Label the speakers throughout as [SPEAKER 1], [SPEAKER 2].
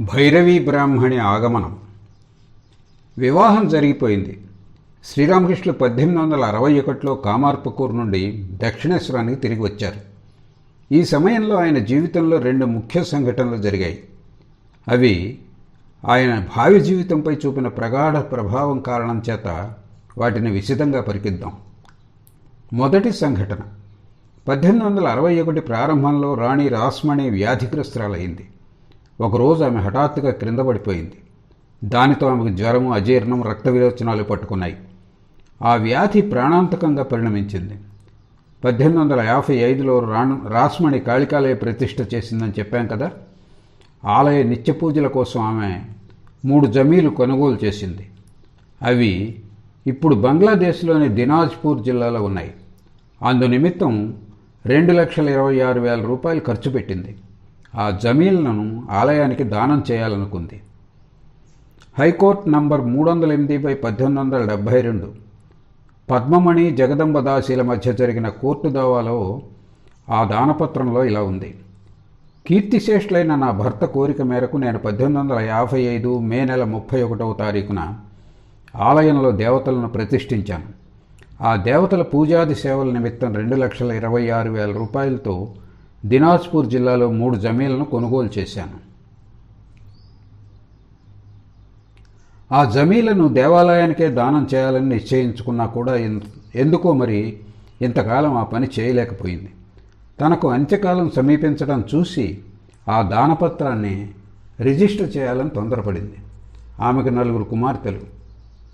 [SPEAKER 1] భైరవీ బ్రాహ్మణి ఆగమనం. వివాహం జరిగిపోయింది. శ్రీరామకృష్ణులు పద్దెనిమిది వందల అరవై ఒకటిలో కామార్పకూర్ నుండి దక్షిణేశ్వరానికి తిరిగి వచ్చారు. ఈ సమయంలో ఆయన జీవితంలో రెండు ముఖ్య సంఘటనలు జరిగాయి. అవి ఆయన భావి జీవితంపై చూపిన ప్రగాఢ ప్రభావం కారణం చేత వాటిని విశదంగా పరికిద్దాం. మొదటి సంఘటన. పద్దెనిమిది వందల అరవై ఒకటి ప్రారంభంలో రాణి రాస్మణి వ్యాధిగ్రస్తురాలయ్యింది ఒకరోజు ఆమె హఠాత్తుగా క్రింద పడిపోయింది. దానితో ఆమెకు జ్వరము అజీర్ణం రక్త విరోచనాలు పట్టుకున్నాయి. ఆ వ్యాధి ప్రాణాంతకంగా పరిణమించింది. పద్దెనిమిది వందల యాభై ఐదులో రాణ రాస్మణి కాళికాలయ ప్రతిష్ట చేసిందని చెప్పాం కదా? ఆలయ నిత్య పూజల కోసం ఆమె మూడు జమీలు కొనుగోలు చేసింది. అవి ఇప్పుడు బంగ్లాదేశ్లోని దినాజ్పూర్ జిల్లాలో ఉన్నాయి. అందు నిమిత్తం రెండు లక్షల ఇరవై ఆరు వేల రూపాయలు ఖర్చు పెట్టింది. ఆ జమీన్లను ఆలయానికి దానం చేయాలనుకుంది. హైకోర్టు నంబర్ మూడు వందల ఎనిమిది బై పద్దెనిమిది వందల డెబ్భై రెండు. పద్మమణి జగదంబ దాసీల మధ్య జరిగిన కోర్టు దావాలో ఆ దానపత్రంలో ఇలా ఉంది. కీర్తిశేషులైన నా భర్త కోరిక మేరకు నేను పద్దెనిమిది వందల యాభై ఐదు మే నెల ముప్పై ఒకటవ తారీఖున ఆలయంలో దేవతలను ప్రతిష్ఠించాను. ఆ దేవతల పూజాది సేవల నిమిత్తం రెండు లక్షల ఇరవై ఆరు వేల రూపాయలతో దినాజ్పూర్ జిల్లాలో మూడు జమీలను కొనుగోలు చేశాను. ఆ జమీలను దేవాలయానికే దానం చేయాలని నిశ్చయించుకున్నా కూడా ఎందుకో మరి ఇంతకాలం ఆ పని చేయలేకపోయింది. తనకు అంత్యకాలం సమీపించడం చూసి ఆ దానపత్రాన్ని రిజిస్టర్ చేయాలని తొందరపడింది. ఆమెకు నలుగురు కుమార్తెలు.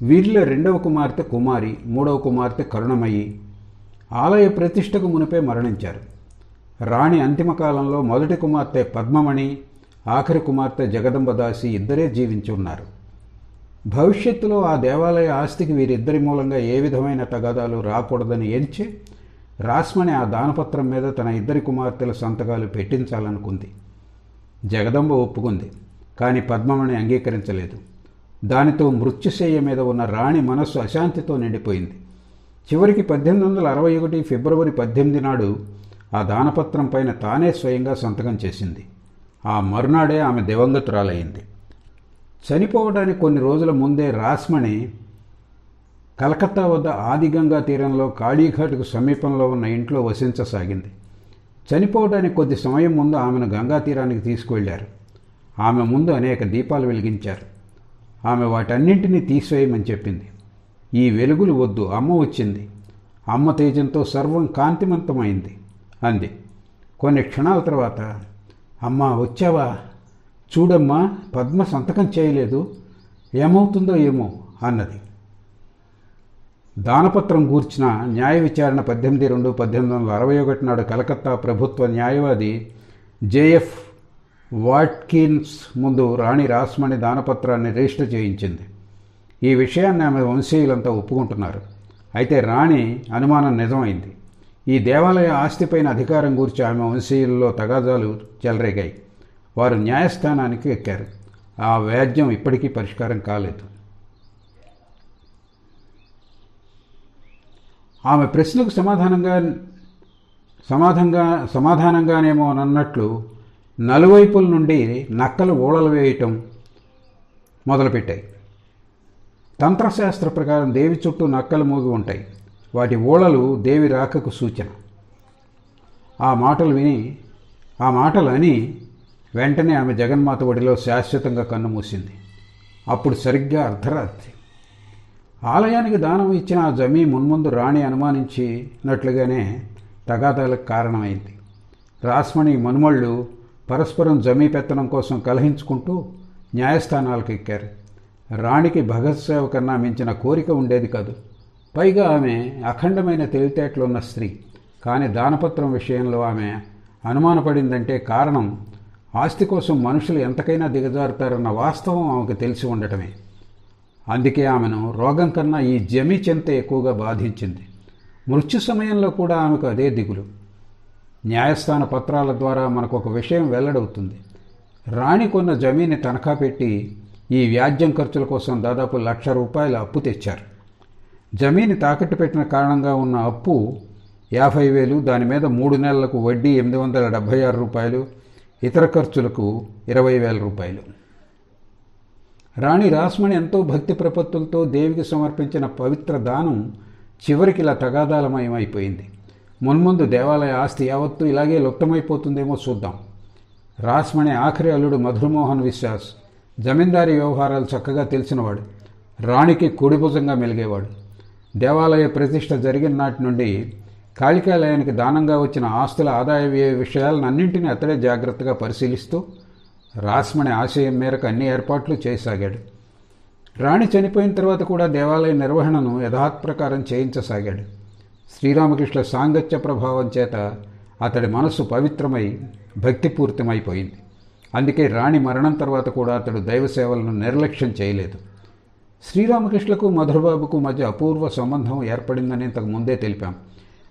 [SPEAKER 1] వీరిలో రెండవ కుమార్తె కుమారి మూడవ కుమార్తె కరుణమయ్యి ఆలయ ప్రతిష్టకు మునిపే మరణించారు. రాణి అంతిమ కాలంలో మొదటి కుమార్తె పద్మమణి ఆఖరి కుమార్తె జగదంబదాసి ఇద్దరే జీవించి ఉన్నారు భవిష్యత్తులో ఆ దేవాలయ ఆస్తికి వీరిద్దరి మూలంగా ఏ విధమైన తగాదాలు రాకూడదని ఎంచి రాస్మణి ఆ దానపత్రం మీద తన ఇద్దరి కుమార్తెల సంతకాలు పెట్టించాలనుకుంది. జగదంబ ఒప్పుకుంది కానీ పద్మమణి అంగీకరించలేదు. దానితో మృత్యుశయ్య మీద ఉన్న రాణి మనస్సు అశాంతితో నిండిపోయింది. చివరికి పద్దెనిమిది వందల అరవై ఒకటి ఫిబ్రవరి పద్దెనిమిది నాడు ఆ దానపత్రం పైన తానే స్వయంగా సంతకం చేసింది. ఆ మరునాడే ఆమె దివంగతురాలయ్యింది చనిపోవడానికి కొన్ని రోజుల ముందే రాస్మణి కలకత్తా వద్ద ఆదిగంగా తీరంలో కాళీఘాట్కు సమీపంలో ఉన్న ఇంట్లో వసించసాగింది. చనిపోవడానికి కొద్ది సమయం ముందు ఆమెను గంగా తీరానికి తీసుకువెళ్ళారు ఆమె ముందు అనేక దీపాలు వెలిగించారు. ఆమె వాటన్నింటినీ తీసివేయమని చెప్పింది. ఈ వెలుగులు వద్దు అమ్మ వచ్చింది. అమ్మ తేజంతో సర్వం కాంతిమంతమైంది. అంది. కొన్ని క్షణాల తర్వాత అమ్మ వచ్చావా? చూడమ్మా పద్మ సంతకం చేయలేదు. ఏమవుతుందో ఏమో అన్నది. దానపత్రం గూర్చిన న్యాయ విచారణ పద్దెనిమిది రెండు పద్దెనిమిది వందల అరవై ఒకటి నాడు కలకత్తా ప్రభుత్వ న్యాయవాది జేఎఫ్ వాట్కిన్స్ ముందు రాణి రాస్మణి దానపత్రాన్ని రిజిస్టర్ చేయించింది. ఈ విషయాన్ని ఆమె వంశీయులంతా ఒప్పుకుంటున్నారు. అయితే రాణి అనుమానం నిజమైంది. ఈ దేవాలయ ఆస్తిపైన అధికారం గురించి ఆమె వంశీయుల్లో తగాదాలు చెలరేగాయి. వారు న్యాయస్థానానికి ఎక్కారు. ఆ వ్యాజ్యం ఇప్పటికీ పరిష్కారం కాలేదు. ఆమె ప్రశ్నకు సమాధానంగా సమాధంగా సమాధానంగానేమో అన్నట్లు నలువైపుల నుండి నక్కలు ఓడలు వేయటం మొదలుపెట్టాయి. తంత్రశాస్త్ర ప్రకారం దేవి చుట్టూ నక్కలు మూగి ఉంటాయి. వాటి ఓళలు దేవి రాకకు సూచన. ఆ మాటలు విని ఆ మాటలు అని వెంటనే ఆమె జగన్మాత ఒడిలో శాశ్వతంగా కన్నుమూసింది అప్పుడు సరిగ్గా అర్ధరాత్రి. ఆలయానికి దానం ఇచ్చిన ఆ జమీ మున్ముందు రాణి అనుమానించినట్లుగానే తగాదాలకు కారణమైంది. రాస్మణి మనుమళ్ళు పరస్పరం జమీ పెత్తనం కోసం కలహించుకుంటూ న్యాయస్థానాలకు ఎక్కారు రాణికి భగత్ సేవ కన్నా మించిన కోరిక ఉండేది కాదు. పైగా ఆమె అఖండమైన తెలివితేటలున్న స్త్రీ. కానీ దానపత్రం విషయంలో ఆమె అనుమానపడిందంటే కారణం ఆస్తి కోసం మనుషులు ఎంతకైనా దిగజారుతారన్న వాస్తవం ఆమెకు తెలిసి ఉండటమే. అందుకే ఆమెను రోగం కన్నా ఈ జమి చింత ఎక్కువగా బాధించింది. మృత్యు సమయంలో కూడా ఆమెకు అదే దిగులు. న్యాయస్థాన పత్రాల ద్వారా మనకు ఒక విషయం వెల్లడవుతుంది. రాణి కొన్న జమీని తనఖా పెట్టి ఈ వ్యాజ్యం ఖర్చుల కోసం దాదాపు లక్ష రూపాయల అప్పు తెచ్చారు. జమీని తాకట్టు పెట్టిన కారణంగా ఉన్న అప్పు యాభై వేలు దాని మీద మూడు నెలలకు వడ్డీ ఎనిమిది వందల డెబ్భై ఆరు రూపాయలు ఇతర ఖర్చులకు ఇరవై వేల రూపాయలు. రాణి రాస్మణి ఎంతో భక్తి ప్రపత్తులతో దేవికి సమర్పించిన పవిత్ర దానం చివరికి ఇలా తగాదాలమయమైపోయింది. మున్ముందు దేవాలయ ఆస్తి యావత్తు ఇలాగే లుప్తమైపోతుందేమో చూద్దాం. రాస్మణి ఆఖరి అల్లుడు మధురమోహన్ విశ్వాస్ జమీందారీ వ్యవహారాలు చక్కగా తెలిసినవాడు. రాణికి కుడిభుజంగా మెలిగేవాడు. దేవాలయ ప్రతిష్ట జరిగిన నాటి నుండి కాళికాలయానికి దానంగా వచ్చిన ఆస్తుల ఆదాయ వ్యయ విషయాలన్నింటినీ అతడే జాగ్రత్తగా పరిశీలిస్తూ రాస్మణి ఆశయం మేరకు అన్ని ఏర్పాట్లు చేయసాగాడు. రాణి చనిపోయిన తర్వాత కూడా దేవాలయ నిర్వహణను యథాత్ప్రకారం చేయించసాగాడు. శ్రీరామకృష్ణ సాంగత్య ప్రభావం చేత అతడి మనస్సు పవిత్రమై భక్తిపూర్తమైపోయింది. అందుకే రాణి మరణం తర్వాత కూడా అతడు దైవ సేవలను నిర్లక్ష్యం చేయలేదు. శ్రీరామకృష్ణకు మధురబాబుకు మధ్య అపూర్వ సంబంధం ఏర్పడిందని ఇంతకు ముందే తెలిపాం.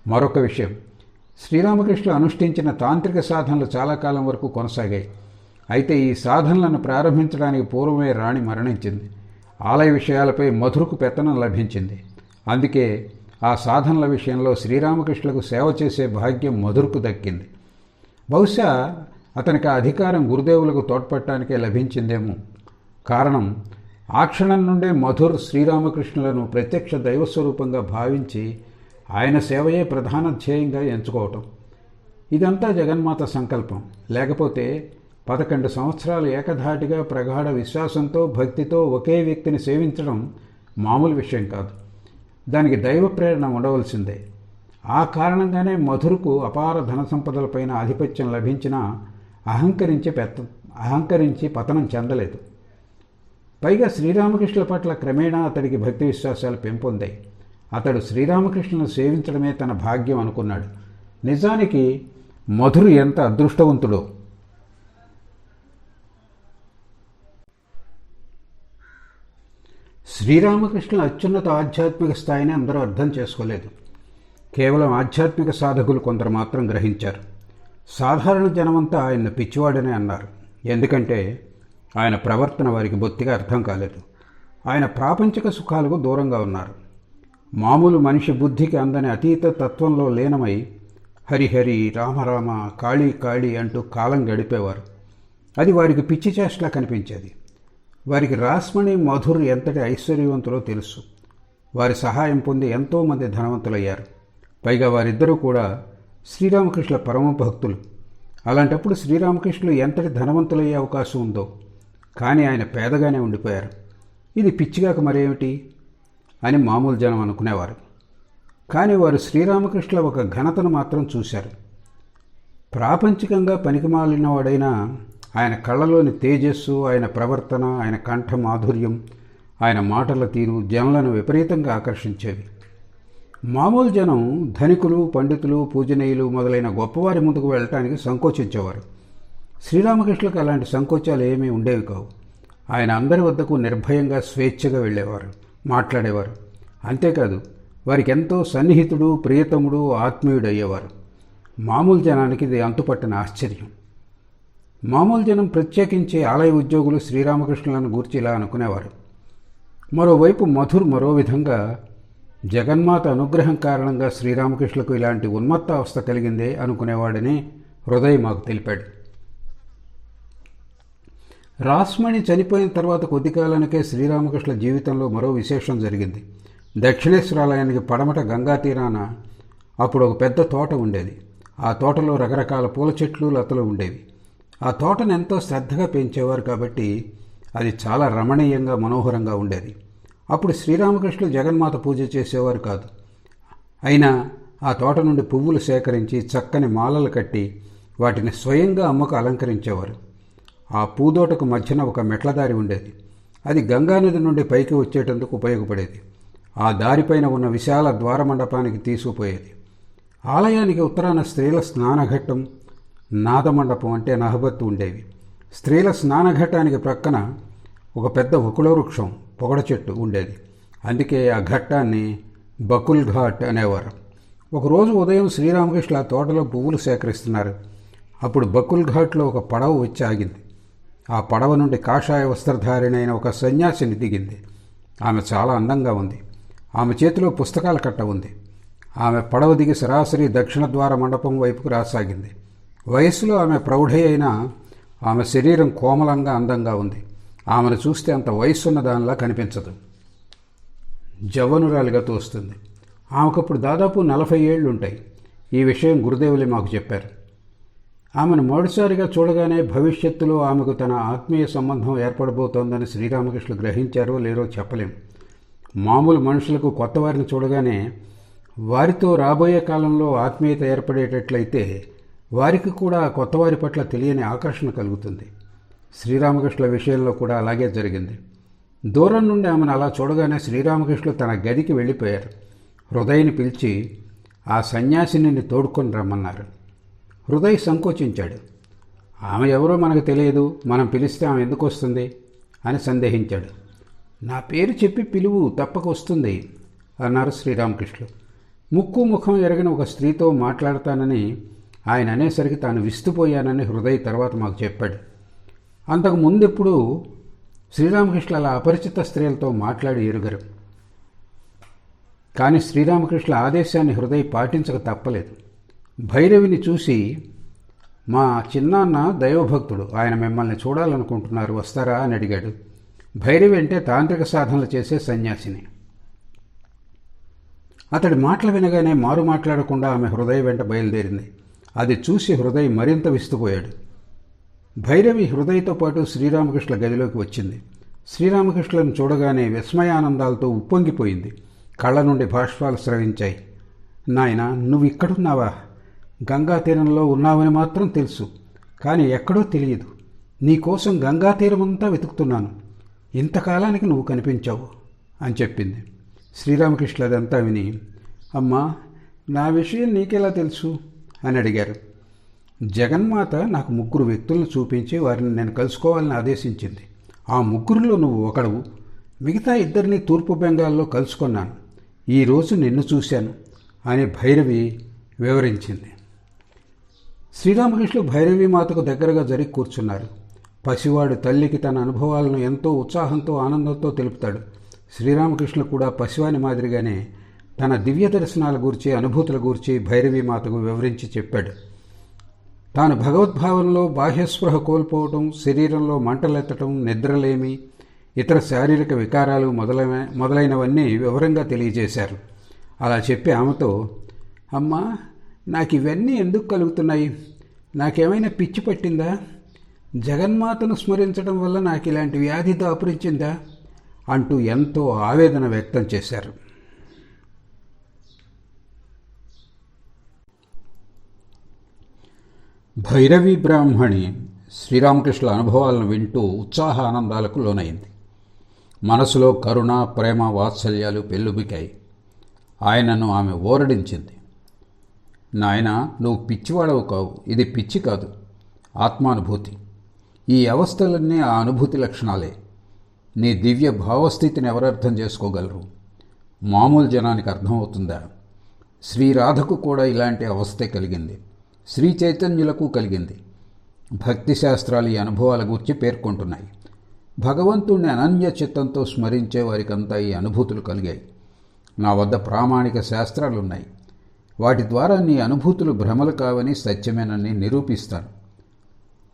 [SPEAKER 1] మరొక విషయం శ్రీరామకృష్ణ అనుష్ఠించిన తాంత్రిక సాధనలు చాలా కాలం వరకు కొనసాగాయి. అయితే ఈ సాధనలను ప్రారంభించడానికి పూర్వమే రాణి మరణించింది. ఆలయ విషయాలపై మధురకు పెత్తనం లభించింది. అందుకే ఆ సాధనల విషయంలో శ్రీరామకృష్ణకు సేవ చేసే భాగ్యం మధురకు దక్కింది. బహుశా అతనికి ఆ అధికారం గురుదేవులకు తోడ్పడటానికే లభించిందేమో. కారణం ఆ క్షణం నుండే మధుర్ శ్రీరామకృష్ణులను ప్రత్యక్ష దైవస్వరూపంగా భావించి ఆయన సేవయే ప్రధాన ధ్యేయంగా ఎంచుకోవటం. ఇదంతా జగన్మాత సంకల్పం. లేకపోతే పదకొండు సంవత్సరాలు ఏకధాటిగా ప్రగాఢ విశ్వాసంతో భక్తితో ఒకే వ్యక్తిని సేవించడం మామూలు విషయం కాదు. దానికి దైవ ప్రేరణ ఉండవలసిందే. ఆ కారణంగానే మధురకు అపార ధన సంపదలపైన ఆధిపత్యం లభించినా అహంకరించి పెత్త అహంకరించి పతనం చెందలేదు. పైగా శ్రీరామకృష్ణుల పట్ల క్రమేణా అతడికి భక్తి విశ్వాసాలు పెంపొందాయి. అతడు శ్రీరామకృష్ణులను సేవించడమే తన భాగ్యం అనుకున్నాడు. నిజానికి మధురు ఎంత అదృష్టవంతుడో. శ్రీరామకృష్ణుల అత్యున్నత ఆధ్యాత్మిక స్థాయిని అందరూ అర్థం చేసుకోలేదు. కేవలం ఆధ్యాత్మిక సాధకులు కొందరు మాత్రం గ్రహించారు. సాధారణ జనమంతా ఆయన పిచ్చివాడనే అన్నారు. ఎందుకంటే ఆయన ప్రవర్తన వారికి బొత్తిగా అర్థం కాలేదు. ఆయన ప్రాపంచిక సుఖాలకు దూరంగా ఉన్నారు. మామూలు మనిషి బుద్ధికి అందని అతీత తత్వంలో లీనమై హరిహరి రామరామ కాళీ కాళీ అంటూ కాలం గడిపేవారు. అది వారికి పిచ్చి చేష్టలా కనిపించేది. వారికి రాస్మణి మధుర్ ఎంతటి ఐశ్వర్యవంతులో తెలుసు. వారి సహాయం పొంది ఎంతోమంది ధనవంతులయ్యారు. పైగా వారిద్దరూ కూడా శ్రీరామకృష్ణుల పరమ భక్తులు అలాంటప్పుడు శ్రీరామకృష్ణులు ఎంతటి ధనవంతులయ్యే అవకాశం ఉందో కానీ ఆయన పేదగానే ఉండిపోయారు. ఇది పిచ్చిగాక మరేమిటి? అని మామూలు జనం అనుకునేవారు. కానీ వారు శ్రీరామకృష్ణుల ఒక ఘనతను మాత్రం చూశారు. ప్రాపంచికంగా పనికిమాలినవాడైనా ఆయన కళ్ళలోని తేజస్సు ఆయన ప్రవర్తన ఆయన కంఠ మాధుర్యం ఆయన మాటల తీరు జనులను విపరీతంగా ఆకర్షించేవి. మామూలు జనం ధనికులు పండితులు పూజనీయులు మొదలైన గొప్పవారి ముందుకు వెళ్ళటానికి సంకోచించేవారు. శ్రీరామకృష్ణులకు అలాంటి సంకోచాలు ఏమీ ఉండేవి కావు. ఆయన అందరి వద్దకు నిర్భయంగా స్వేచ్ఛగా వెళ్ళేవారు మాట్లాడేవారు. అంతేకాదు వారికి ఎంతో సన్నిహితుడు ప్రియతముడు ఆత్మీయుడు అయ్యేవారు మామూలు జనానికి ఇది అంతుపట్టిన ఆశ్చర్యం. మామూలు జనం ప్రత్యేకించి ఆలయ ఉద్యోగులు శ్రీరామకృష్ణులను గూర్చి ఇలా అనుకునేవారు. మరోవైపు మధుర్ మరో విధంగా జగన్మాత అనుగ్రహం కారణంగా శ్రీరామకృష్ణులకు ఇలాంటి ఉన్మత్త అవస్థ కలిగిందే అనుకునేవాడని హృదయ్ మాకు తెలిపాడు. రాస్మణి చనిపోయిన తర్వాత కొద్ది కాలానికే శ్రీరామకృష్ణ జీవితంలో మరో విశేషం జరిగింది. దక్షిణేశ్వరాలయానికి పడమట గంగా తీరాన అప్పుడు ఒక పెద్ద తోట ఉండేది. ఆ తోటలో రకరకాల పూల చెట్లు లతలు ఉండేవి. ఆ తోటను ఎంతో శ్రద్ధగా పెంచేవారు కాబట్టి అది చాలా రమణీయంగా మనోహరంగా ఉండేది. అప్పుడు శ్రీరామకృష్ణ జగన్మాత పూజ చేసేవారు కాదు. అయినా ఆ తోట నుండి పువ్వులు సేకరించి చక్కని మాలలు కట్టి వాటిని స్వయంగా అమ్మకు అలంకరించేవారు. ఆ పూదోటకు మధ్యన ఒక మెట్లదారి ఉండేది. అది గంగానది నుండి పైకి వచ్చేటందుకు ఉపయోగపడేది. ఆ దారిపైన ఉన్న విశాల ద్వారమండపానికి తీసుకుపోయేది. ఆలయానికి ఉత్తరాన స్త్రీల స్నానఘట్టం నాదమండపం అంటే నహబత్తు ఉండేవి. స్త్రీల స్నానఘట్టానికి ప్రక్కన ఒక పెద్ద ఉకుల వృక్షం పొగడ చెట్టు ఉండేది. అందుకే ఆ ఘట్టాన్ని బకుల్ ఘాట్ అనేవారు. ఒకరోజు ఉదయం శ్రీరామకృష్ణ ఆ తోటలో పువ్వులు సేకరిస్తున్నారు. అప్పుడు బకుల్ ఘాట్లో ఒక పడవ వచ్చి ఆగింది. ఆ పడవ నుండి కాషాయ వస్త్రధారిణైన ఒక సన్యాసిని దిగింది. ఆమె చాలా అందంగా ఉంది. ఆమె చేతిలో పుస్తకాల కట్ట ఉంది. ఆమె పడవ దిగి సరాసరి దక్షిణ ద్వార మండపం వైపుకు రాసాగింది. వయస్సులో ఆమె ప్రౌఢే అయినా ఆమె శరీరం కోమలంగా అందంగా ఉంది. ఆమెను చూస్తే అంత వయసున్న దానిలా కనిపించదు. జవ్వనురాలిగా తోస్తుంది. ఆమెకప్పుడు దాదాపు నలభై ఏళ్ళు ఉంటాయి ఈ విషయం గురుదేవులే మాకు చెప్పారు. ఆమెను మొదటిసారిగా చూడగానే భవిష్యత్తులో ఆమెకు తన ఆత్మీయ సంబంధం ఏర్పడబోతోందని శ్రీరామకృష్ణ గ్రహించారో లేరో చెప్పలేం. మామూలు మనుషులకు కొత్త వారిని చూడగానే వారితో రాబోయే కాలంలో ఆత్మీయత ఏర్పడేటట్లయితే వారికి కూడా కొత్త వారి పట్ల తెలియని ఆకర్షణ కలుగుతుంది. శ్రీరామకృష్ణుల విషయంలో కూడా అలాగే జరిగింది. దూరం నుండి ఆమెను అలా చూడగానే శ్రీరామకృష్ణులు తన గదికి వెళ్ళిపోయారు. హృదయని పిలిచి ఆ సన్యాసిని తోడుకొని రమ్మన్నారు. హృదయ్ సంకోచించాడు. ఆమె ఎవరో మనకు తెలియదు మనం పిలిస్తే ఆమె ఎందుకు వస్తుంది? అని సందేహించాడు. నా పేరు చెప్పి పిలువు తప్పక వస్తుంది అన్నారు శ్రీరామకృష్ణులు ముక్కు ముఖం ఎరగిన ఒక స్త్రీతో మాట్లాడతానని ఆయన అనేసరికి తాను విస్తుపోయానని హృదయ్ తర్వాత మాకు చెప్పాడు. అంతకు ముందెప్పుడు శ్రీరామకృష్ణ అలా అపరిచిత స్త్రీలతో మాట్లాడి ఎరుగరు. కానీ శ్రీరామకృష్ణ ఆదేశాన్ని హృదయ్ పాటించక తప్పలేదు. భైరవిని చూసి మా చిన్నాన్న దైవభక్తుడు ఆయన మిమ్మల్ని చూడాలనుకుంటున్నారు వస్తారా? అని అడిగాడు. భైరవి అంటే తాంత్రిక సాధనలు చేసే సన్యాసిని. అతడి మాటలు వినగానే మారు మాట్లాడకుండా ఆమె హృదయ వెంట బయలుదేరింది. అది చూసి హృదయ్ మరింత విస్తుపోయాడు. భైరవి హృదయతో పాటు శ్రీరామకృష్ణ గదిలోకి వచ్చింది. శ్రీరామకృష్ణులను చూడగానే విస్మయానందాలతో ఉప్పొంగిపోయింది. కళ్ళ నుండి భాష్పాలు స్రవించాయి. నాయన నువ్వు ఇక్కడున్నావా? గంగా తీరంలో ఉన్నావని మాత్రం తెలుసు. కానీ ఎక్కడో తెలియదు. నీకోసం గంగా తీరమంతా వెతుకుతున్నాను. ఇంతకాలానికి నువ్వు కనిపించావు అని చెప్పింది. శ్రీరామకృష్ణ అదంతా విని అమ్మా నా విషయం నీకెలా తెలుసు? అని అడిగారు. జగన్మాత నాకు ముగ్గురు వ్యక్తులను చూపించి వారిని నేను కలుసుకోవాలని ఆదేశించింది. ఆ ముగ్గురులో నువ్వు ఒకడు మిగతా ఇద్దరిని తూర్పు బెంగాల్లో కలుసుకున్నాను. ఈరోజు నిన్ను చూశాను అని భైరవి వివరించింది. శ్రీరామకృష్ణులు భైరవి మాతకు దగ్గరగా జరిగి కూర్చున్నారు. పసివాడు తల్లికి తన అనుభవాలను ఎంతో ఉత్సాహంతో ఆనందంతో తెలుపుతాడు. శ్రీరామకృష్ణ కూడా పసివాని మాదిరిగానే తన దివ్య దర్శనాల గురించి అనుభూతుల గురించి భైరవి మాతకు వివరించి చెప్పాడు. తాను భగవద్భావంలో బాహ్యస్పృహ కోల్పోవటం శరీరంలో మంటలెత్తటం నిద్రలేమి ఇతర శారీరక వికారాలు మొదలైన మొదలైనవన్నీ వివరంగా తెలియజేశారు. అలా చెప్పి ఆమెతో అమ్మా నాకు ఇవన్నీ ఎందుకు కలుగుతున్నాయి? నాకేమైనా పిచ్చి పట్టిందా? జగన్మాతను స్మరించడం వల్ల నాకు ఇలాంటి వ్యాధి దాపురించిందా? అంటూ ఎంతో ఆవేదన వ్యక్తం చేశారు. భైరవి బ్రాహ్మణి శ్రీరామకృష్ణుల అనుభవాలను వింటూ ఉత్సాహ ఆనందాలకు లోనైంది. మనసులో కరుణ ప్రేమ వాత్సల్యాలు పెళ్ళుబికాయి ఆయనను ఆమె ఓరడించింది. నాయన నువ్వు పిచ్చివాడవు కావు. ఇది పిచ్చి కాదు. ఆత్మానుభూతి. ఈ అవస్థలన్నీ ఆ అనుభూతి లక్షణాలే. నీ దివ్య భావస్థితిని ఎవరర్థం చేసుకోగలరు? మామూలు జనానికి అర్థమవుతుందా? శ్రీరాధకు కూడా ఇలాంటి అవస్థే కలిగింది. శ్రీ చైతన్యులకు కలిగింది. భక్తి శాస్త్రాలు ఈ అనుభవాల గురించి పేర్కొంటున్నాయి. భగవంతుణ్ణి అనన్య చిత్తంతో స్మరించే వారికంతా ఈ అనుభూతులు కలిగాయి. నా వద్ద ప్రామాణిక శాస్త్రాలున్నాయి. వాటి ద్వారా నీ అనుభూతులు భ్రమలు కావని సత్యమేనని నిరూపిస్తాను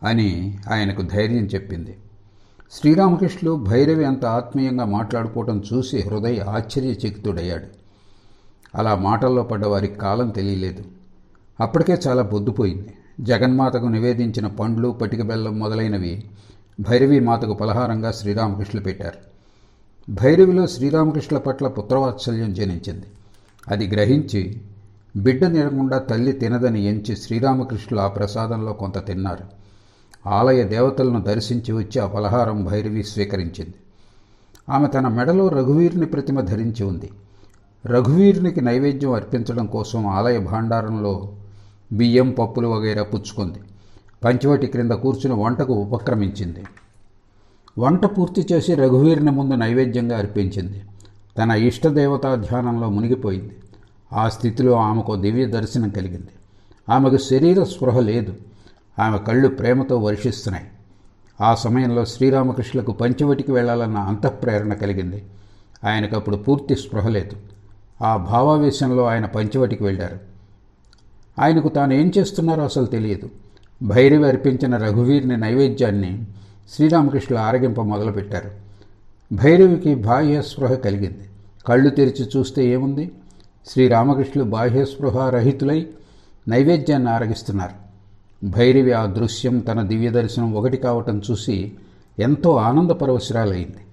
[SPEAKER 1] అని ఆయనకు ధైర్యం చెప్పింది. శ్రీరామకృష్ణులు భైరవి అంత ఆత్మీయంగా మాట్లాడుకోవటం చూసి హృదయ ఆశ్చర్యచకితుడయ్యాడు. అలా మాటల్లో పడ్డ వారికి కాలం తెలియలేదు. అప్పటికే చాలా బొద్దుపోయింది. జగన్మాతకు నివేదించిన పండ్లు పటిక బెల్లం మొదలైనవి భైరవి మాతకు పలహారంగా శ్రీరామకృష్ణులు పెట్టారు. భైరవిలో శ్రీరామకృష్ణుల పట్ల పుత్రవాత్సల్యం జనించింది. అది గ్రహించి బిడ్డ నిరకుండా తల్లి తినదని ఎంచి శ్రీరామకృష్ణులు ఆ ప్రసాదంలో కొంత తిన్నారు. ఆలయ దేవతలను దర్శించి వచ్చి ఆ ఫలహారం భైరవి స్వీకరించింది. ఆమె తన మెడలో రఘువీరుని ప్రతిమ ధరించి ఉంది. రఘువీరునికి నైవేద్యం అర్పించడం కోసం ఆలయ భాండారంలో బియ్యం పప్పులు వగైరా పుచ్చుకుంది. పంచవటి క్రింద కూర్చుని వంటకు ఉపక్రమించింది. వంట పూర్తి చేసి రఘువీరుని ముందు నైవేద్యంగా అర్పించింది. తన ఇష్టదేవతా ధ్యానంలో మునిగిపోయింది. ఆ స్థితిలో ఆమెకు దివ్య దర్శనం కలిగింది. ఆమెకు శరీర స్పృహ లేదు. ఆమె కళ్ళు ప్రేమతో వర్షిస్తున్నాయి. ఆ సమయంలో శ్రీరామకృష్ణులకు పంచవటికి వెళ్ళాలన్న అంతఃప్రేరణ కలిగింది. ఆయనకు అప్పుడు పూర్తి స్పృహ లేదు. ఆ భావావేశంలో ఆయన పంచవటికి వెళ్ళారు. ఆయనకు తాను ఏం చేస్తున్నారో అసలు తెలియదు. భైరవి అర్పించిన రఘువీరిని నైవేద్యాన్ని శ్రీరామకృష్ణులు ఆరగింప మొదలుపెట్టారు. భైరవికి బాహ్య స్పృహ కలిగింది. కళ్ళు తెరిచి చూస్తే ఏముంది? శ్రీరామకృష్ణులు బాహ్య స్పృహ రహితులై నైవేద్యాన్ని ఆరగిస్తున్నారు. భైరవి ఆ దృశ్యం తన దివ్య దర్శనం ఒకటి కావటం చూసి ఎంతో ఆనందపరవశరాలైంది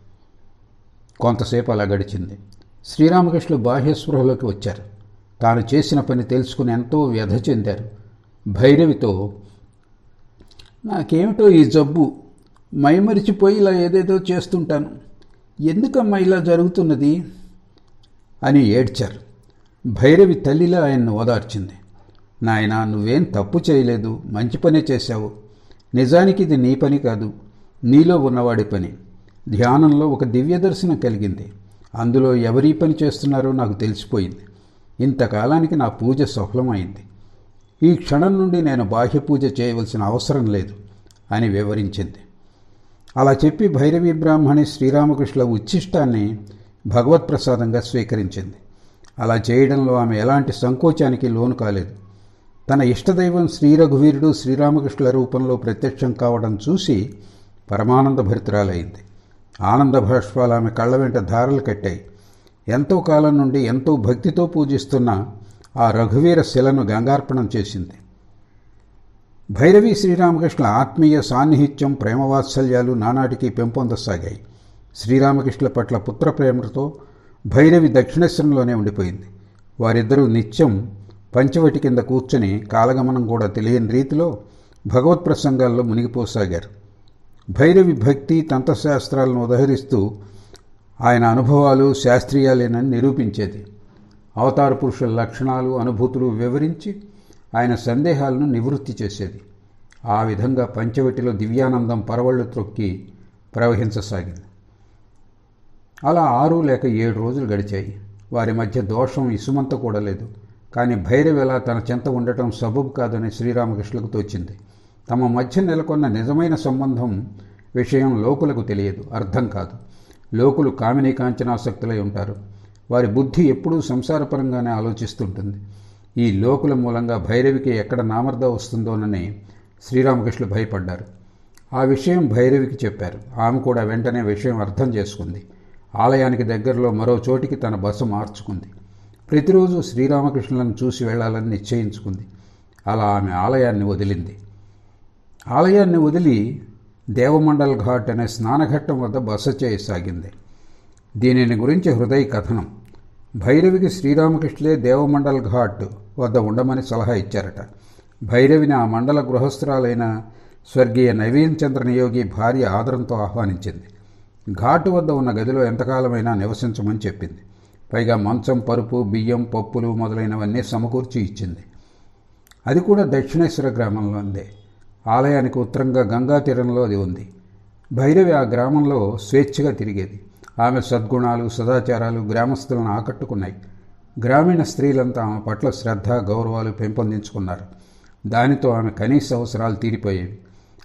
[SPEAKER 1] కొంతసేపు అలా గడిచింది. శ్రీరామకృష్ణులు బాహ్య స్పృహలోకి వచ్చారు. తాను చేసిన పని తెలుసుకుని ఎంతో వ్యధ చెందారు. భైరవితో నాకేమిటో ఈ జబ్బు? మైమరిచిపోయి ఇలా ఏదేదో చేస్తుంటాను. ఎందుకమ్మా ఇలా జరుగుతున్నది? అని ఏడ్చారు. భైరవి తల్లిలా ఆయన్ను ఓదార్చింది. నాయనా నువ్వేం తప్పు చేయలేదు. మంచి పనే చేశావు. నిజానికి ఇది నీ పని కాదు. నీలో ఉన్నవాడి పని. ధ్యానంలో ఒక దివ్య దర్శనం కలిగింది. అందులో ఎవరీ పని చేస్తున్నారో నాకు తెలిసిపోయింది. ఇంతకాలానికి నా పూజ సఫలమైంది. ఈ క్షణం నుండి నేను బాహ్య పూజ చేయవలసిన అవసరం లేదు అని వివరించింది. అలా చెప్పి భైరవి బ్రాహ్మణి శ్రీరామకృష్ణుల ఉచ్ఛిష్టాన్ని భగవత్ప్రసాదంగా స్వీకరించింది. అలా చేయడంలో ఆమె ఎలాంటి సంకోచానికి లోను కాలేదు. తన ఇష్టదైవం శ్రీ రఘువీరుడు శ్రీరామకృష్ణుల రూపంలో ప్రత్యక్షం కావడం చూసి పరమానంద భరితురాలైంది. ఆనంద భాష్పాలు ఆమె కళ్ళ వెంట ధారలు కట్టాయి. ఎంతో కాలం నుండి ఎంతో భక్తితో పూజిస్తున్న ఆ రఘువీర శిలను గంగార్పణం చేసింది. భైరవి శ్రీరామకృష్ణుల ఆత్మీయ సాన్నిహిత్యం ప్రేమవాత్సల్యాలు నానాటికి పెంపొందసాగాయి. శ్రీరామకృష్ణుల పట్ల పుత్ర ప్రేమతో భైరవి దక్షిణేశ్వరంలోనే ఉండిపోయింది. వారిద్దరూ నిత్యం పంచవటి కింద కూర్చొని కాలగమనం కూడా తెలియని రీతిలో భగవత్ ప్రసంగాల్లో మునిగిపోసాగారు. భైరవి భక్తి తంత్రశాస్త్రాలను ఉదహరిస్తూ ఆయన అనుభవాలు శాస్త్రీయాలేనని నిరూపించేది. అవతార పురుషుల లక్షణాలు అనుభూతులు వివరించి ఆయన సందేహాలను నివృత్తి చేసేది. ఆ విధంగా పంచవటిలో దివ్యానందం పరవళ్ళు త్రొక్కి ప్రవహించసాగింది. అలా ఆరు లేక ఏడు రోజులు గడిచాయి. వారి మధ్య దోషం ఇసుమంత కూడా లేదు. కానీ భైరవేళ తన చెంత ఉండటం సబబు కాదని శ్రీరామకృష్ణులకు తోచింది. తమ మధ్య నెలకొన్న నిజమైన సంబంధం విషయం లోకులకు తెలియదు. అర్థం కాదు. లోకులు కామిని కాంచనాసక్తులై ఉంటారు. వారి బుద్ధి ఎప్పుడూ సంసారపరంగానే ఆలోచిస్తుంటుంది. ఈ లోకుల మూలంగా భైరవికి ఎక్కడ నామర్ద వస్తుందోనని శ్రీరామకృష్ణులు భయపడ్డారు. ఆ విషయం భైరవికి చెప్పారు. ఆమె కూడా వెంటనే విషయం అర్థం చేసుకుంది. ఆలయానికి దగ్గరలో మరో చోటికి తన బస్సు మార్చుకుంది. ప్రతిరోజు శ్రీరామకృష్ణులను చూసి వెళ్ళాలని నిశ్చయించుకుంది. అలా ఆమె ఆలయాన్ని వదిలింది. ఆలయాన్ని వదిలి దేవమండల్ ఘాట్ అనే స్నానఘట్టం వద్ద బస చేయసాగింది. దీనిని గురించి హృదయ కథనం. భైరవికి శ్రీరామకృష్ణులే దేవమండల్ ఘాట్ వద్ద ఉండమని సలహా ఇచ్చారట. భైరవిని ఆ మండల గృహస్థురాలైన స్వర్గీయ నవీన్ చంద్ర నియోగి భార్య ఆదరంతో ఆహ్వానించింది. ఘాటు వద్ద ఉన్న గదిలో ఎంతకాలమైనా నివసించమని చెప్పింది. పైగా మంచం పరుపు బియ్యం పప్పులు మొదలైనవన్నీ సమకూర్చి ఇచ్చింది. అది కూడా దక్షిణేశ్వర గ్రామంలో ఉందే ఆలయానికి ఉత్తరంగా గంగా తీరంలో అది ఉంది. భైరవి ఆ గ్రామంలో స్వేచ్ఛగా తిరిగేది. ఆమె సద్గుణాలు సదాచారాలు గ్రామస్తులను ఆకట్టుకున్నాయి. గ్రామీణ స్త్రీలంతా ఆమె పట్ల శ్రద్ధ గౌరవాలు పెంపొందించుకున్నారు. దానితో ఆమె కనీస అవసరాలు తీరిపోయేవి.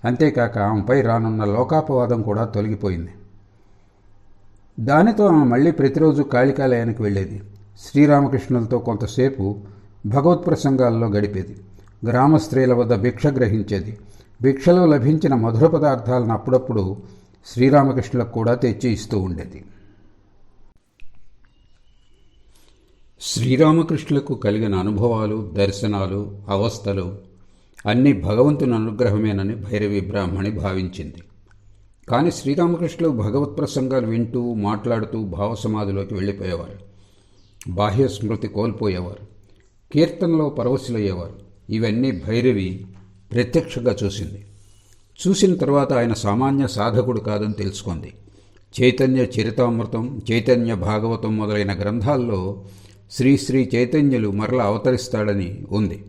[SPEAKER 1] అంతేకాక ఆమెపై రానున్న లోకాపవాదం కూడా తొలగిపోయింది. దానితో ఆమె మళ్ళీ ప్రతిరోజు కాళికాలయానికి వెళ్ళేది. శ్రీరామకృష్ణులతో కొంతసేపు భగవత్ ప్రసంగాల్లో గడిపేది. గ్రామ స్త్రీల వద్ద భిక్ష గ్రహించేది. భిక్షలో లభించిన మధుర పదార్థాలను అప్పుడప్పుడు శ్రీరామకృష్ణులకు కూడా తెచ్చి ఇస్తూ ఉండేది. శ్రీరామకృష్ణులకు కలిగిన అనుభవాలు దర్శనాలు అవస్థలు అన్నీ భగవంతుని అనుగ్రహమేనని భైరవి బ్రాహ్మణి భావించింది. కానీ శ్రీరామకృష్ణులు భగవత్ ప్రసంగాలు వింటూ మాట్లాడుతూ భావసమాధిలోకి వెళ్ళిపోయేవారు. బాహ్య స్మృతి కోల్పోయేవారు. కీర్తనలో పరవశులయ్యేవారు. ఇవన్నీ భైరవి ప్రత్యక్షంగా చూసింది. చూసిన తర్వాత ఆయన సామాన్య సాధకుడు కాదని తెలుసుకుంది. చైతన్య చరితామృతం చైతన్య భాగవతం మొదలైన గ్రంథాల్లో శ్రీ శ్రీ చైతన్యులు మరల అవతరిస్తాడని ఉంది.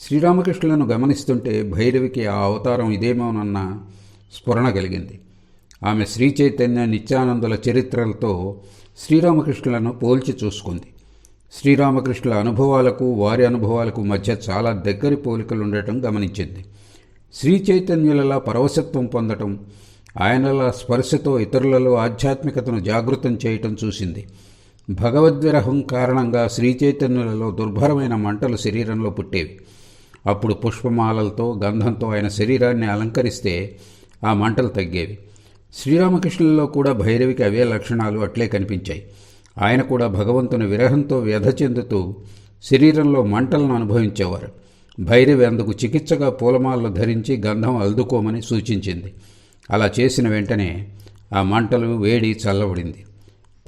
[SPEAKER 1] శ్రీరామకృష్ణులను గమనిస్తుంటే భైరవికి ఆ అవతారం ఇదేమోనన్న స్ఫురణ కలిగింది. ఆమె శ్రీ చైతన్య నిత్యానందుల చరిత్రలతో శ్రీరామకృష్ణులను పోల్చి చూసుకుంది. శ్రీరామకృష్ణుల అనుభవాలకు వారి అనుభవాలకు మధ్య చాలా దగ్గరి పోలికలు ఉండటం గమనించింది. శ్రీ చైతన్యులలా పరవశత్వం పొందటం ఆయనలా స్పర్శతో ఇతరులలో ఆధ్యాత్మికతను జాగృతం చేయటం చూసింది. భగవద్విరహం కారణంగా శ్రీ చైతన్యులలో దుర్భరమైన మంటలు శరీరంలో పుట్టేవి. అప్పుడు పుష్పమాలలతో గంధంతో ఆయన శరీరాన్ని అలంకరిస్తే ఆ మంటలు తగ్గేవి. శ్రీరామకృష్ణులలో కూడా భైరవికి అవే లక్షణాలు అట్లే కనిపించాయి. ఆయన కూడా భగవంతుని విరహంతో వ్యధ చెందుతూ శరీరంలో మంటలను అనుభవించేవారు. భైరవి అందుకు చికిత్సగా పూలమాలలు ధరించి గంధం అల్దుకోమని సూచించింది. అలా చేసిన వెంటనే ఆ మంటలు వేడి చల్లబడింది.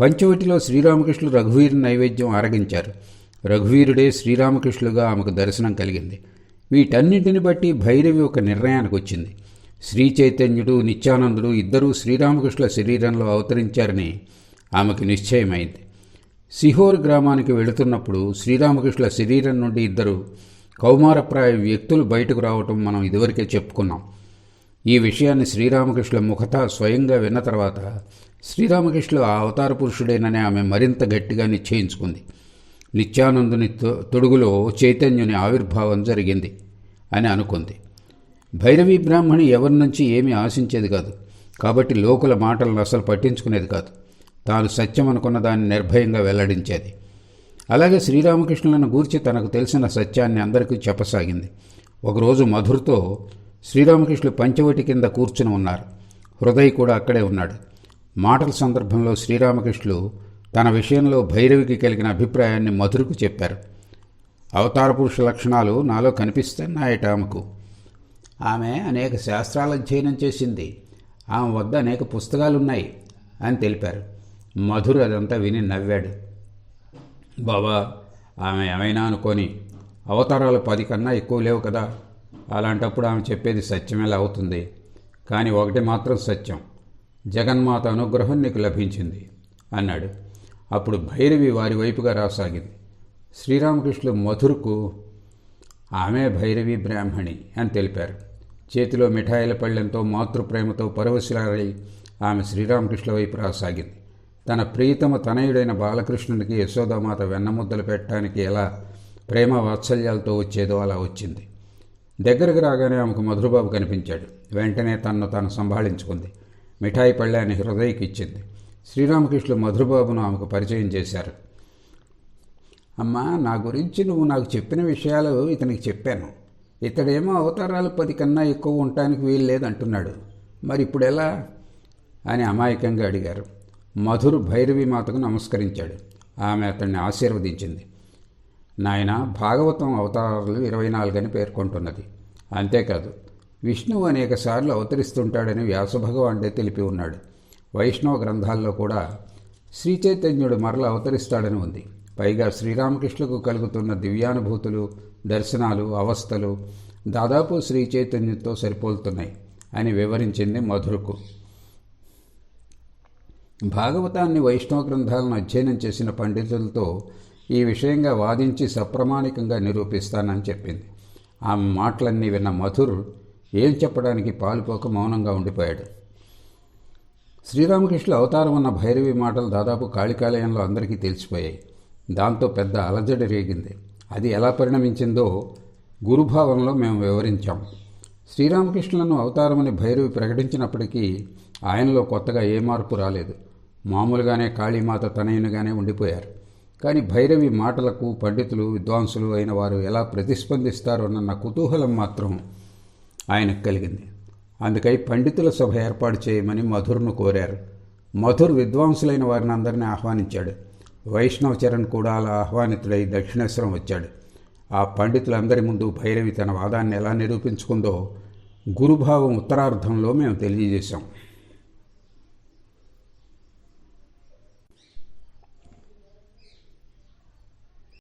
[SPEAKER 1] పంచవటిలో శ్రీరామకృష్ణులు రఘువీరు నైవేద్యం ఆరగించారు. రఘువీరుడే శ్రీరామకృష్ణులుగా ఆమెకు దర్శనం కలిగింది. వీటన్నింటిని బట్టి భైరవి ఒక నిర్ణయానికి వచ్చింది శ్రీ చైతన్యుడు నిత్యానందుడు ఇద్దరూ శ్రీరామకృష్ణుల శరీరంలో అవతరించారని ఆమెకు నిశ్చయమైంది. సిహోర్ గ్రామానికి వెళుతున్నప్పుడు శ్రీరామకృష్ణుల శరీరం నుండి ఇద్దరు కౌమారప్రాయ వ్యక్తులు బయటకు రావటం మనం ఇదివరకే చెప్పుకున్నాం. ఈ విషయాన్ని శ్రీరామకృష్ణుల ముఖత స్వయంగా విన్న తర్వాత శ్రీరామకృష్ణులు ఆ అవతార పురుషుడేనని ఆమె మరింత గట్టిగా నిశ్చయించుకుంది. నిత్యానందుని తొడుగులో చైతన్యుని ఆవిర్భావం జరిగింది అని అనుకుంది. భైరవీ బ్రాహ్మణి ఎవరి నుంచి ఏమీ ఆశించేది కాదు. కాబట్టి లోకుల మాటలను అసలు పట్టించుకునేది కాదు. తాను సత్యం అనుకున్న దాన్ని నిర్భయంగా వెల్లడించేది. అలాగే శ్రీరామకృష్ణులను గూర్చి తనకు తెలిసిన సత్యాన్ని అందరికీ చెప్పసాగింది. ఒకరోజు మధురతో శ్రీరామకృష్ణులు పంచవటి కింద కూర్చుని ఉన్నారు. హృదయ్ కూడా అక్కడే ఉన్నాడు. మాటల సందర్భంలో శ్రీరామకృష్ణులు తన విషయంలో భైరవికి కలిగిన అభిప్రాయాన్ని మధురకు చెప్పారు. అవతార పురుష లక్షణాలు నాలో కనిపిస్తున్నాయట ఆమెకు. ఆమె అనేక శాస్త్రాల అధ్యయనం చేసింది. ఆమె వద్ద అనేక పుస్తకాలున్నాయి అని తెలిపారు. మధుర్ అదంతా విని నవ్వాడు. బాబా ఆమె ఏమైనా అనుకొని అవతారాలు పది కన్నా ఎక్కువ లేవు కదా. అలాంటప్పుడు ఆమె చెప్పేది సత్యమేలా అవుతుంది కానీ ఒకటి మాత్రం సత్యం. జగన్మాత అనుగ్రహం నీకు లభించింది అన్నాడు. అప్పుడు భైరవి వారి వైపుగా రాసాగింది. శ్రీరామకృష్ణులు మధురకు ఆమె భైరవి బ్రాహ్మణి అని తెలిపారు. చేతిలో మిఠాయిల పళ్ళెంతో మాతృప్రేమతో పరవశిలారై ఆమె శ్రీరామకృష్ణ వైపు రాసాగింది. తన ప్రియతమ తనయుడైన బాలకృష్ణునికి యశోదామాత వెన్నముద్దలు పెట్టడానికి ఎలా ప్రేమ వాత్సల్యాలతో వచ్చేదో అలా వచ్చింది. దగ్గరకు రాగానే ఆమెకు మధురబాబు కనిపించాడు. వెంటనే తనను తాను సంభాళించుకుంది. మిఠాయి పళ్ళాన్ని హృదయకి ఇచ్చింది. శ్రీరామకృష్ణులు మధురబాబును ఆమెకు పరిచయం చేశారు. అమ్మా నా గురించి నువ్వు నాకు చెప్పిన విషయాలు ఇతనికి చెప్పాను. ఇతడేమో అవతారాలు పది కన్నా ఎక్కువ ఉండటానికి వీలు లేదంటున్నాడు మరి ఇప్పుడు ఎలా అని అమాయకంగా అడిగారు. మధుర్ భైరవి మాతకు నమస్కరించాడు. ఆమె అతన్ని ఆశీర్వదించింది. నాయన భాగవతం అవతారాలు ఇరవై నాలుగని పేర్కొంటున్నది. అంతేకాదు విష్ణువు అనేకసార్లు అవతరిస్తుంటాడని వ్యాసభగవానుడే తెలిపి ఉన్నాడు. వైష్ణవ గ్రంథాల్లో కూడా శ్రీ చైతన్యుడు మరల అవతరిస్తాడని ఉంది. పైగా శ్రీరామకృష్ణుకు కలుగుతున్న దివ్యానుభూతులు దర్శనాలు అవస్థలు దాదాపు శ్రీ చైతన్యంతో సరిపోలుతున్నాయి అని వివరించింది మధురకు. భాగవతాన్ని వైష్ణవ గ్రంథాలను అధ్యయనం చేసిన పండితులతో ఈ విషయంగా వాదించి సప్రమాణికంగా నిరూపిస్తానని చెప్పింది. ఆమె మాటలన్నీ విన్న మధుర్ ఏం చెప్పడానికి పాలుపోక మౌనంగా ఉండిపోయాడు. శ్రీరామకృష్ణుల అవతారం ఉన్న భైరవి మాటలు దాదాపు కాళికాలయంలో అందరికీ తెలిసిపోయాయి. దాంతో పెద్ద అలజడి రేగింది. అది ఎలా పరిణమించిందో గురుభావంలో మేము వివరించాం. శ్రీరామకృష్ణులను అవతారమని భైరవి ప్రకటించినప్పటికీ ఆయనలో కొత్తగా ఏ మార్పు రాలేదు. మామూలుగానే కాళీమాత తనయునిగానే ఉండిపోయారు. కానీ భైరవి మాటలకు పండితులు విద్వాంసులు అయిన వారు ఎలా ప్రతిస్పందిస్తారోనన్న కుతూహలం మాత్రం ఆయనకు కలిగింది. అందుకై పండితుల సభ ఏర్పాటు చేయమని మధుర్ను కోరారు. మధుర్ విద్వాంసులైన వారిని అందరినీ ఆహ్వానించాడు. వైష్ణవ చరణ్ కూడా అలా ఆహ్వానితుడై దక్షిణేశ్వరం వచ్చాడు. ఆ పండితులందరి ముందు భైరవి తన వాదాన్ని ఎలా నిరూపించుకుందో గురుభావం ఉత్తరార్ధంలో మేము తెలియజేశాం.